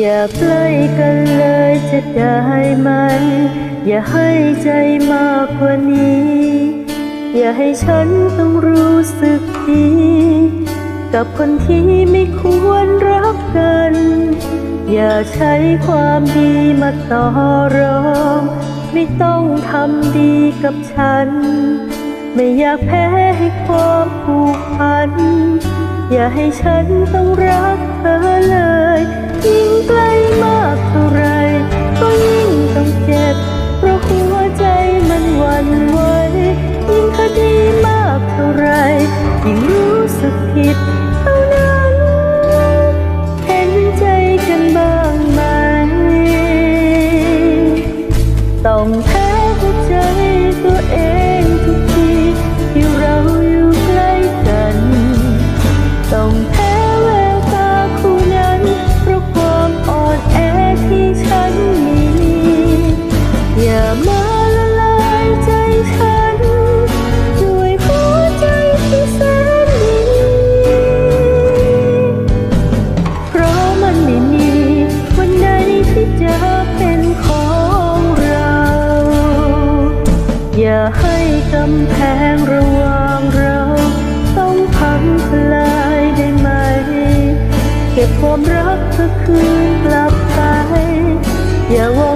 อย่าปล่อยกันเลยจะได้ไหม อย่าให้ใจมากกว่านี้ อย่าให้ฉันต้องรู้สึกดี กับคนที่ไม่ควรรักกัน อย่าใช้ความดีมาต่อรอง ไม่ต้องทำดีกับฉัน ไม่อยากแพ้ให้ความผูกพัน อย่าให้ฉันต้องรักเธอเลย ยิ่ง Aku. กำแพงระหว่างเราต้องพังทลายได้ไหม เก็บความรักทุกคืนกลับไป อย่าวง